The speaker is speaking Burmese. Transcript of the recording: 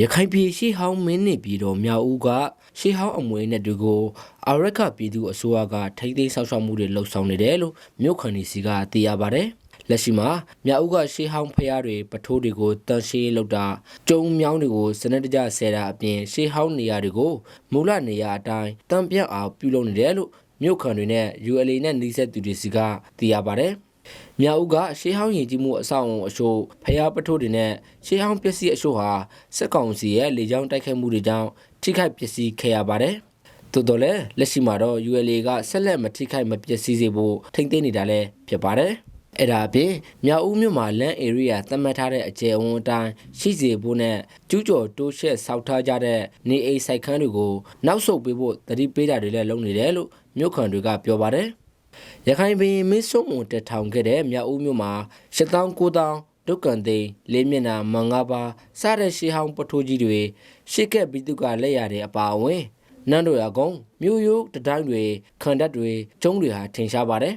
ရခိုင်ပြည်ရှေးဟောင်းမင်းနှင့်ပြည်တော်မြောက်ဦးကရှေးဟောင်းအမွေအနှစ်တွေကိုအာရခပြည်သူအစိုးရကထိမ့်သိမ်းဆောက်ရှောက်မှုတွေလှုပ်ဆောင်နေတယ်လို့မြို့ခံတွေစီကသိရပါဗျ။လက်ရှိမှာမြောက်ဦးကရှေးဟောင်းဖျားတွေပထိုးတွေကိုတန်ရှေးလောက်တာကျုံမြောင်းတွေကိုစနစ်တကျဆဲတာအပြင်ရှေးဟောင်းနေရာတွေကိုမူလနေရာအတိုင်းတံပြတ်အောင်ပြုလုပ်နေတယ်လို့မြို့ခံတွေနဲ့ ULA နဲ့နှိစက်သူတွေစီကသိရပါဗျ။ မြောက်ဦးကရှေးဟောင်းယဉ်ကျေးမှုအဆောက်အအုံအရှို့ဖျားပထိုးတွေနဲ့ရှေးဟောင်းပစ္စည်းအရှို့ဟာစက်ကောင်စီရဲ့လေကြောင်းတိုက်ခိုက်မှုတွေကြောင့်ထိခိုက်ပစ္စည်းခဲ့ရပါတယ်။သို့တော်လည်းလက်ရှိမှာတော့ ULA ကဆက်လက်မထိခိုက်မပျက်စီးစေဖို့ထိမ့်သိမ်းနေတာလည်းဖြစ်ပါတယ်။အဲ့ဒါအပြင်မြောက်ဦးမြို့မှာလမ်း area သတ်မှတ်ထားတဲ့အကျယ်အဝန်းအတိုင်းရှိစေဖို့နဲ့ကျူးကျော်တိုးရှက်ဆောက်ထားကြတဲ့နေအိမ်ဆိုင်ခန်းတွေကိုနောက်ဆုတ်ပေးဖို့တတိပေးတာတွေလည်းလုပ်နေတယ်လို့မြို့ခံတွေကပြောပါတယ်။ ရခိုင်ပြည်မင်းစုံမုံတက်ထောင်ခဲ့တဲ့မြောက်ဦးမြို့မှာ7900ဒုက္ကန်သိန်းလေးမျက်နှာမန်ငါးပါးစတဲ့ရှေးဟောင်းပထိုးကြီးတွေရှေ့ကက်ပြီးသူကလက်ရတဲ့အပါအဝင်နန်းတော်ရကုန်းမြို့ရိုးတတိုင်းတွေခန္ဓာတွေကျုံးတွေဟာထင်ရှားပါတယ်